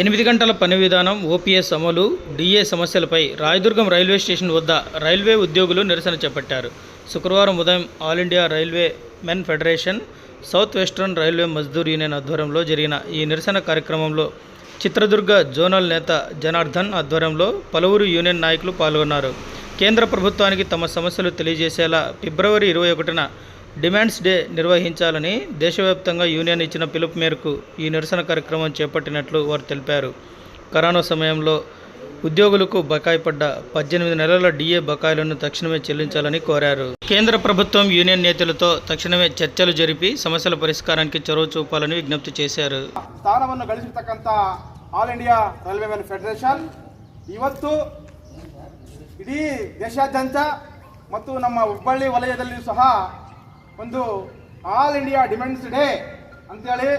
ఎనిమిది గంటల పని విధానం ఓపీఎస్ అమలు డిఏ సమస్యలపై రాయదుర్గం రైల్వే స్టేషన్ వద్ద రైల్వే ఉద్యోగులు నిరసన చేపట్టారు శుక్రవారం ఉదయం all India railway men federation south western railway Mazdoor union ఆధ్వర్యంలో జరిగిన ఈ నిరసన కార్యక్రమంలో చిత్రదుర్గ జోనల్ నేత జనార్దన్ ఆధ్వర్యంలో పలువురు యూనియన్ నాయకులు పాల్గొన్నారు. కేంద్ర ప్రభుత్వానికి తమ సమస్యలు తెలియజేసేలా ఫిబ్రవరి ఇరవై ఒకటిన డిమాండ్స్ డే నిర్వహించాలని దేశవ్యాప్తంగా యూనియన్ ఇచ్చిన పిలుపు మేరకు ఈ నిరసన కార్యక్రమం చేపట్టినట్లు వారు తెలిపారు కరోనా సమయంలో ఉద్యోగులకు బకాయి పడ్డ పద్దెనిమిది నెలల డిఏ బకాయిలను తక్షణమే చెల్లించాలని కోరారు కేంద్ర ప్రభుత్వం యూనియన్ నేతలతో తక్షణమే చర్చలు జరిపి సమస్యల పరిష్కారానికి చొరవ చూపాలని విజ్ఞప్తి చేశారు ಸ್ಥಾನವನ್ನು ಗಳಿಸಿರ್ತಕ್ಕಂಥ all India railway men federation ಇವತ್ತು ಇಡೀ ದೇಶಾದ್ಯಂತ ಮತ್ತು ನಮ್ಮ ಹುಬ್ಬಳ್ಳಿ ವಲಯದಲ್ಲಿಯೂ ಸಹ ಒಂದು ಆಲ್ ಇಂಡಿಯಾ ಡಿಮೆಂಡ್ಸ್ ಡೇ ಅಂತೇಳಿ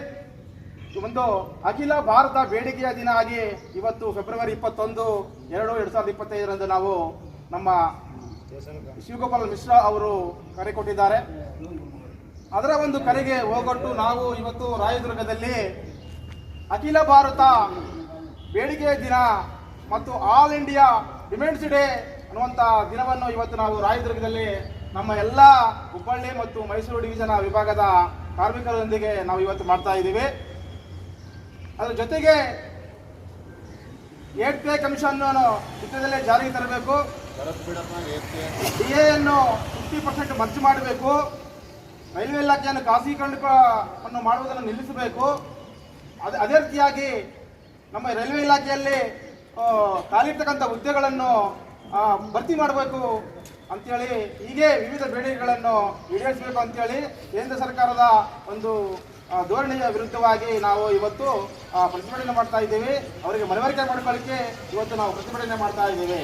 ಒಂದು ಅಖಿಲ ಭಾರತ ಬೇಡಿಕೆಯ ದಿನ ಆಗಿ ಇವತ್ತು ಫೆಬ್ರವರಿ ಇಪ್ಪತ್ತೊಂದು, ಎರಡು ಎರಡು ಸಾವಿರದ ಇಪ್ಪತ್ತೈದರಂದು ನಾವು ನಮ್ಮ ಶಿವಗೋಪಾಲ್ ಮಿಶ್ರಾ ಅವರು ಕರೆ ಕೊಟ್ಟಿದ್ದಾರೆ. ಅದರ ಒಂದು ಕರೆಗೆ ಹೋಗೊಟ್ಟು ನಾವು ಇವತ್ತು ರಾಯದುರ್ಗದಲ್ಲಿ ಅಖಿಲ ಭಾರತ ಬೇಡಿಕೆಯ ದಿನ ಮತ್ತು ಆಲ್ ಇಂಡಿಯಾ ಡಿಮೆಂಡ್ಸ್ ಡೇ ಅನ್ನುವಂಥ ದಿನವನ್ನು ಇವತ್ತು ನಾವು ರಾಯದುರ್ಗದಲ್ಲಿ ನಮ್ಮ ಎಲ್ಲ ಹುಬ್ಬಳ್ಳಿ ಮತ್ತು ಮೈಸೂರು ಡಿವಿಷನ್ ವಿಭಾಗದ ಕಾರ್ಮಿಕರೊಂದಿಗೆ ನಾವು ಇವತ್ತು ಮಾಡ್ತಾ ಇದ್ದೀವಿ. ಅದರ ಜೊತೆಗೆ ಏಟ್ ಪೇ ಕಮಿಷನ್ ಚಿತ್ರದಲ್ಲೇ ಜಾರಿಗೆ ತರಬೇಕು. ಡಿ ಎನ್ನು ಫಿಫ್ಟಿ ಪರ್ಸೆಂಟ್ ಮರ್ಜು ಮಾಡಬೇಕು. ರೈಲ್ವೆ ಇಲಾಖೆಯನ್ನು ಖಾಸಗೀಕರಣವನ್ನು ಮಾಡುವುದನ್ನು ನಿಲ್ಲಿಸಬೇಕು. ಅದೇ ಅದೇ ರೀತಿಯಾಗಿ ನಮ್ಮ ರೈಲ್ವೆ ಇಲಾಖೆಯಲ್ಲಿ ಖಾಲಿ ಖಾಲಿರ್ತಕ್ಕಂಥ ಹುದ್ದೆಗಳನ್ನು ಭರ್ತಿ ಮಾಡಬೇಕು ಅಂತೇಳಿ ಹೀಗೆ ವಿವಿಧ ಬೇಡಿಕೆಗಳನ್ನು ಈಡೇರಿಸಬೇಕು ಅಂತೇಳಿ ಕೇಂದ್ರ ಸರ್ಕಾರದ ಒಂದು ಧೋರಣೆಯ ವಿರುದ್ಧವಾಗಿ ನಾವು ಇವತ್ತು ಪ್ರತಿಭಟನೆ ಮಾಡ್ತಾ ಇದ್ದೇವೆ. ಅವರಿಗೆ ಮನವರಿಕೆ ಮಾಡಿಕೊಳ್ಳಿಕ್ಕೆ ಇವತ್ತು ನಾವು ಪ್ರತಿಭಟನೆ ಮಾಡ್ತಾ ಇದ್ದೇವೆ.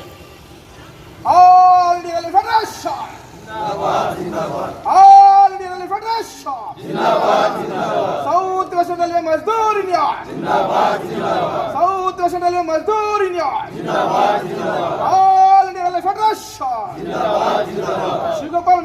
South western Mazdoor India south western railway Mazdoor India